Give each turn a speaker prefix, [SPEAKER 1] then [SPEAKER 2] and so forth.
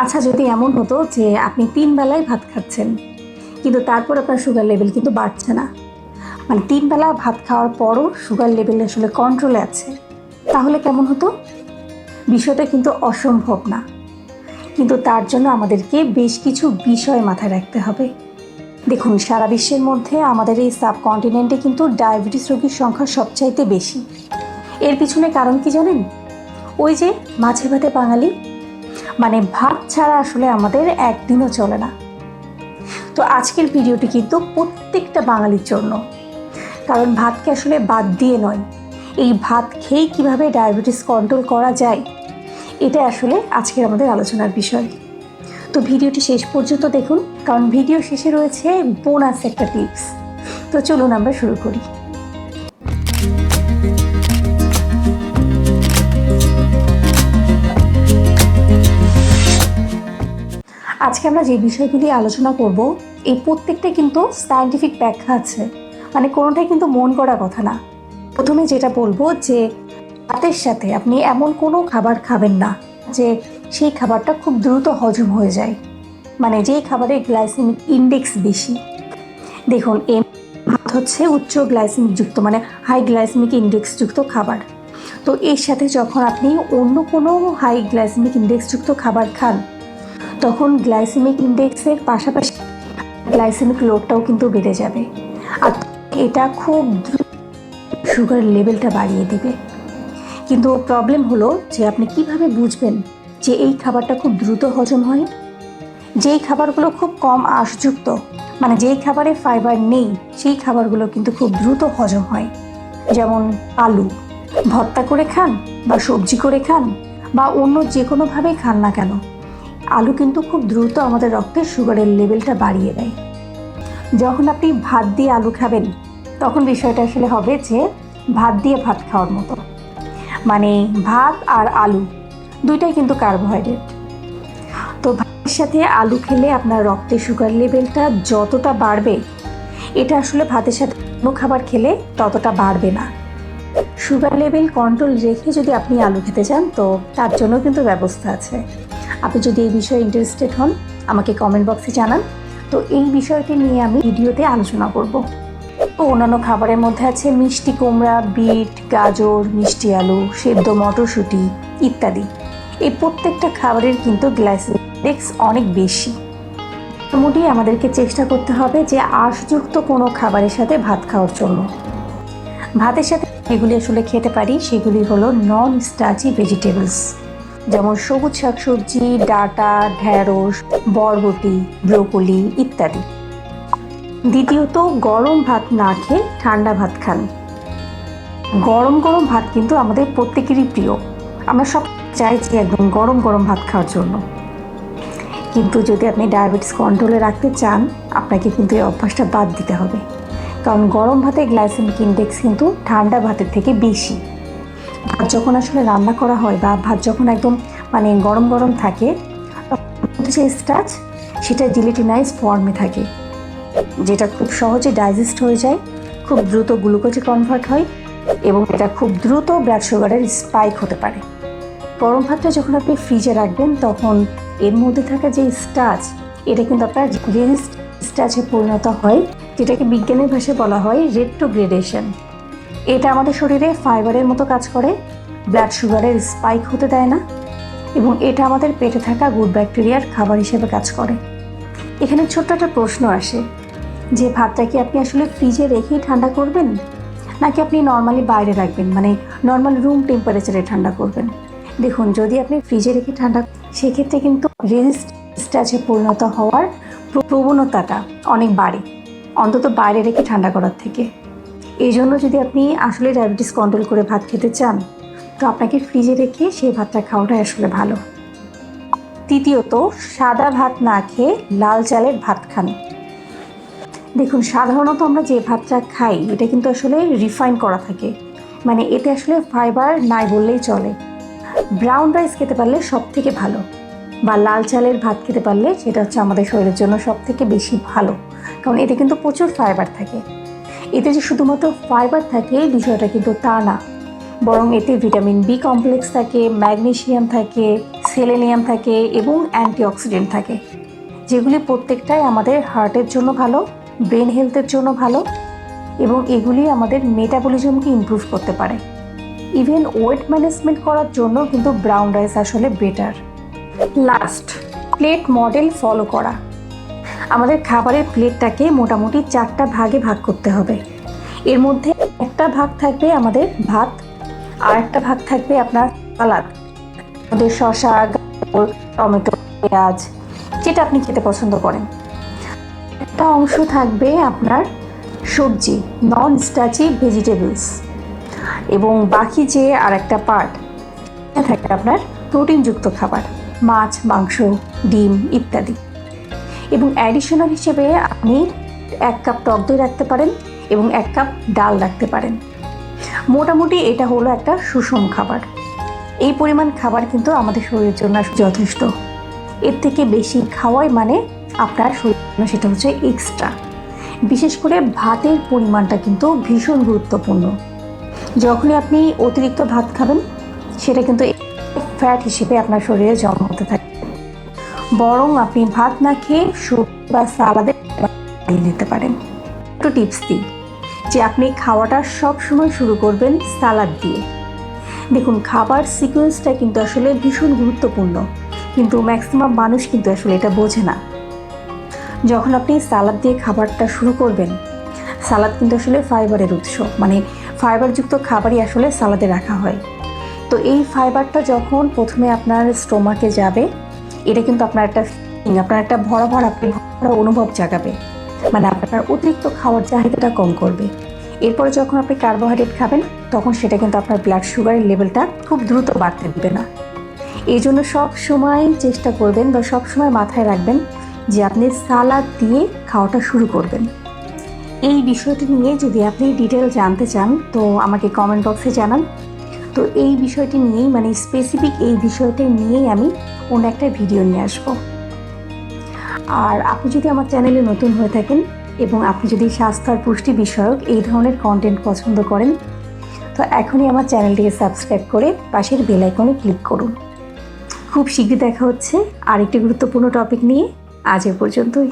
[SPEAKER 1] আচ্ছা যদি এমন হতো যে আপনি তিন বেলায় ভাত খাচ্ছেন, কিন্তু তারপর আপনার সুগার লেভেল কিন্তু বাড়ছে না মানে তিন বেলা ভাত খাওয়ার পরও সুগার লেভেল আসলে কন্ট্রোলে আছে, তাহলে কেমন হতো? বিষয়টা কিন্তু অসম্ভব না, কিন্তু তার জন্য আমাদেরকে বেশ কিছু বিষয় মাথায় রাখতে হবে। দেখুন, সারা বিশ্বের মধ্যে আমাদের এই সাবকন্টিনেন্টে কিন্তু ডায়াবেটিস রোগীর সংখ্যা সবচাইতে বেশি। এর পিছনে কারণ কি জানেন? ওই যে মাছে ভাতে বাঙালি মানে ভাত ছাড়া আসলে আমাদের একদিনও চলে না। তো আজকের ভিডিওটি কিন্তু প্রত্যেকটা বাঙালির জন্য। কারণ ভাতকে আসলে বাদ দিয়ে নয়। এই ভাত খেয়েই কীভাবে ডায়াবেটিস কন্ট্রোল করা যায় এটা আসলে আজকের আমাদের আলোচনার বিষয়। তো ভিডিওটি শেষ পর্যন্ত দেখুন, কারণ ভিডিও শেষে রয়েছে বোনাস একটা টিপস তো চলুন আমরা শুরু করি। আজকে আমরা যে বিষয়গুলি আলোচনা করব, এই প্রত্যেকটা কিন্তু সায়েন্টিফিক ব্যাখ্যা আছে। মানে কোনোটাই কিন্তু মন করা কথা না। প্রথমে যেটা বলব যে, ভাতের সাথে আপনি এমন কোনো খাবার খাবেন না যে সেই খাবারটা খুব দ্রুত হজম হয়ে যায়। মানে যেই খাবারের গ্লাইসেমিক ইন্ডেক্স বেশি। দেখুন, এম ভাত হচ্ছে উচ্চ গ্লাইসেমিক যুক্ত মানে হাই গ্লাইসেমিক ইন্ডেক্স যুক্ত খাবার। তো এর সাথে যখন আপনি অন্য কোনো হাই গ্লাইসেমিক ইন্ডেক্স যুক্ত খাবার খান তখন গ্লাইসেমিক ইন্ডেক্সের পাশাপাশি গ্লাইসেমিক লোডটাও কিন্তু বেড়ে যাবে। আর এটা খুব সুগার লেভেলটা বাড়িয়ে দিবে। কিন্তু প্রবলেম হলো যে আপনি কীভাবে বুঝবেন যে এই খাবারটা খুব দ্রুত হজম হয়? যেই খাবারগুলো খুব কম আঁশযুক্ত মানে যেই খাবারে ফাইবার নেই, সেই খাবারগুলো কিন্তু খুব দ্রুত হজম হয়। যেমন আলু, ভর্তা করে খান বা সবজি করে খান বা অন্য যে কোনোভাবেই খান না কেন। আলু কিন্তু খুব দ্রুত আমাদের রক্তে সুগারের লেভেলটা বাড়িয়ে দেয়। যখন আপনি ভাত দিয়ে আলু খাবেন, তখন বিষয়টা আসলে হবে যে ভাত দিয়ে ভাত খাওয়ার মতো। মানে ভাত আর আলু, দুইটাই কিন্তু কার্বোহাইড্রেট। তো ভাতের সাথে আলু খেলে আপনার রক্তে সুগার লেভেলটা যতটা বাড়বে, এটা আসলে ভাতের সাথে অন্য খাবার খেলে ততটা বাড়বে না। সুগার লেভেল কন্ট্রোল রেখে যদি আপনি আলু খেতে চান, তো তার জন্য কিন্তু ব্যবস্থা আছে। আপনি যদি এই বিষয়ে ইন্টারেস্টেড হন, আমাকে কমেন্ট বক্সে জানান। তো এই বিষয়টি নিয়ে আমি ভিডিওতে আলোচনা করব। তো অন্যান্য খাবারের মধ্যে আছে মিষ্টি কুমড়া, বিট, গাজর, মিষ্টি আলু, সেদ্ধ মটরশুঁটি ইত্যাদি। এই প্রত্যেকটা খাবারের কিন্তু গ্লাইসেমিক্স অনেক বেশি। মোটামুটি আমাদেরকে চেষ্টা করতে হবে যে আঁশযুক্ত কোনো খাবারের সাথে ভাত খাওয়ার জন্য। ভাতের সাথে যেগুলি আসলে খেতে পারি, সেগুলি হলো নন স্টার্চি ভেজিটেবলস যেমন সবুজ শাকসবজি, ডাটা, ঢ্যাঁড়স, বরবটি, ব্রোকলি ইত্যাদি। দ্বিতীয়ত, গরম ভাত না খেয়ে ঠান্ডা ভাত খান। গরম গরম ভাত কিন্তু আমাদের প্রত্যেকেরই প্রিয়। আমরা সব চাইছি একদম গরম গরম ভাত খাওয়ার জন্য। কিন্তু যদি আপনি ডায়াবেটিস কন্ট্রোলে রাখতে চান, আপনাকে কিন্তু এই অভ্যাসটা বাদ দিতে হবে। কারণ গরম ভাতে গ্লাইসেমিক ইন্ডেক্স কিন্তু ঠান্ডা ভাতের থেকে বেশি। ভাত যখন আসলে রান্না করা হয় বা ভাত যখন একদম মানে গরম গরম থাকে যে স্টাচ সেটা জিলিটিনাইজ ফর্মে থাকে, যেটা খুব সহজে ডাইজেস্ট হয়ে যায়, খুব দ্রুত গ্লুকোজে কনভার্ট হয় এবং এটা খুব দ্রুত ব্লাড সুগারের স্পাইক হতে পারে। গরম ভাতটা যখন আপনি ফ্রিজে রাখবেন, তখন এর মধ্যে থাকা যে স্টাচ এটা কিন্তু আপনার রেজিস্ট স্টাচে পরিণত হয়, যেটাকে বিজ্ঞানের ভাষায় বলা হয় রেট্রোগ্রেডেশন। এটা আমাদের শরীরে ফাইবারের মতো কাজ করে ব্লাড সুগারের স্পাইক হতে দেয় না, এবং এটা আমাদের পেটে থাকা গুড ব্যাকটেরিয়ার খাবার হিসেবে কাজ করে। এখানে ছোট্ট একটা প্রশ্ন আসে, যে ভাতটা কি আপনি আসলে ফ্রিজে রেখেই ঠান্ডা করবেন, নাকি আপনি নর্মালি বাইরে রাখবেন মানে নর্মাল রুম টেম্পারেচারে ঠান্ডা করবেন? দেখুন, যদি আপনি ফ্রিজে রেখে ঠান্ডা, সেক্ষেত্রে কিন্তু রেজিস্ট স্ট্যাচে পরিণত হওয়ার প্রবণতাটা অনেক বাড়ে, অন্তত বাইরে রেখে ঠান্ডা করার থেকে। এই জন্য যদি আপনি আসলে ডায়াবেটিস কন্ট্রোল করে ভাত খেতে চান, তো আপনাকে ফ্রিজে রেখে সেই ভাতটা খাওয়াটাই আসলে ভালো। তৃতীয়ত, সাদা ভাত না খেয়ে লাল চালের ভাত খান। দেখুন, সাধারণত আমরা যে ভাতটা খাই, এটা কিন্তু আসলে রিফাইন করা থাকে। মানে এতে আসলে ফাইবার নাই বললেই চলে। ব্রাউন রাইস খেতে পারলে সব থেকে ভালো, বা লাল চালের ভাত খেতে পারলে সেটা হচ্ছে আমাদের শরীরের জন্য সব থেকে বেশি ভালো। কারণ এতে কিন্তু প্রচুর ফাইবার থাকে। এতে যে শুধুমাত্র ফাইবার থাকে, বিষয়টা কিন্তু তা না। বরং এতে ভিটামিন বি কমপ্লেক্স থাকে ম্যাগনেশিয়াম থাকে সেলেনিয়াম থাকে এবং অ্যান্টিঅক্সিডেন্ট থাকে, যেগুলি প্রত্যেকটাই আমাদের হার্টের জন্য ভালো ব্রেন হেলথের জন্য ভালো এবং এগুলি আমাদের মেটাবলিজমকে ইমপ্রুভ করতে পারে। ইভেন ওয়েট ম্যানেজমেন্ট করার জন্য কিন্তু ব্রাউন রাইস আসলে better last plate model follow করা। আমাদের খাবারের প্লেটটাকে মোটামুটি চারটা ভাগে ভাগ করতে হবে। এর মধ্যে একটা ভাগ থাকবে আমাদের ভাত, আর একটা ভাগ থাকবে আপনার সালাদ। আমাদের শসা, গাজর, টমেটো, পেঁয়াজ, যেটা আপনি খেতে পছন্দ করেন। একটা অংশ থাকবে আপনার সবজি নন স্টাচি ভেজিটেবলস এবং বাকি যে আর একটা পার্ট থাকে আপনার প্রোটিনযুক্ত খাবার, মাছ, মাংস, ডিম ইত্যাদি। এবং অ্যাডিশনাল হিসেবে আপনি এক কাপ টক দই রাখতে পারেন এবং এক কাপ ডাল রাখতে পারেন। মোটামুটি এটা হলো একটা সুষম খাবার। এই পরিমাণ খাবার কিন্তু আমাদের শরীরের জন্য যথেষ্ট। এর থেকে বেশি খাওয়াই মানে আপনার শরীরের জন্য সেটা হচ্ছে এক্সট্রা বিশেষ করে ভাতের পরিমাণটা কিন্তু ভীষণ গুরুত্বপূর্ণ। যখনই আপনি অতিরিক্ত ভাত খাবেন, সেটা কিন্তু ফ্যাট হিসেবে আপনার শরীরে জমা হতে থাকে। বরং আপনি ভাত না খেয়ে স্যুপ বা সালাদে নিতে পারেন। একটু টিপস দিই, যে আপনি খাওয়াটা সব সময় শুরু করবেন সালাদ দিয়ে। দেখুন, খাবার সিকোয়েন্সটা কিন্তু আসলে ভীষণ গুরুত্বপূর্ণ, কিন্তু ম্যাক্সিমাম মানুষ কিন্তু আসলে এটা বোঝে না। যখন আপনি সালাদ দিয়ে খাবারটা শুরু করবেন, সালাদ কিন্তু আসলে ফাইবারের উৎস মানে ফাইবারযুক্ত খাবারই আসলে সালাদে রাখা হয়। তো এই ফাইবারটা যখন প্রথমে আপনার স্টোমাকে যাবে এটা কিন্তু আপনার একটা আপনার একটা ভরা ভরা ভরা অনুভব জাগাবে। মানে আপনার অতিরিক্ত খাওয়ার চাহিদাটা কম করবে। এরপরে যখন আপনি কার্বোহাইড্রেট খাবেন, তখন সেটা কিন্তু আপনার ব্লাড সুগারের লেভেলটা খুব দ্রুত বাড়তে দেবে না। এই জন্য সব সময় চেষ্টা করবেন বা সব সময় মাথায় রাখবেন যে আপনি সালাদ দিয়ে খাওয়াটা শুরু করবেন। এই বিষয়টি নিয়ে যদি আপনি ডিটেল জানতে চান, তো আমাকে কমেন্ট বক্সে জানান। তো এই বিষয়টি নিয়েই মানে স্পেসিফিক এই বিষয়টি নিয়েই আমি অন্য একটা ভিডিও নিয়ে আসব। আর আপনি যদি আমার চ্যানেলে নতুন হয়ে থাকেন এবং আপনি যদি স্বাস্থ্য আর পুষ্টি বিষয়ক এই ধরনের কন্টেন্ট পছন্দ করেন, তো এখনই আমার চ্যানেলটিকে সাবস্ক্রাইব করে পাশের বেল আইকনে ক্লিক করুন। খুব শীঘ্রই দেখা হচ্ছে আরেকটি গুরুত্বপূর্ণ টপিক নিয়ে। আজ এ পর্যন্তই।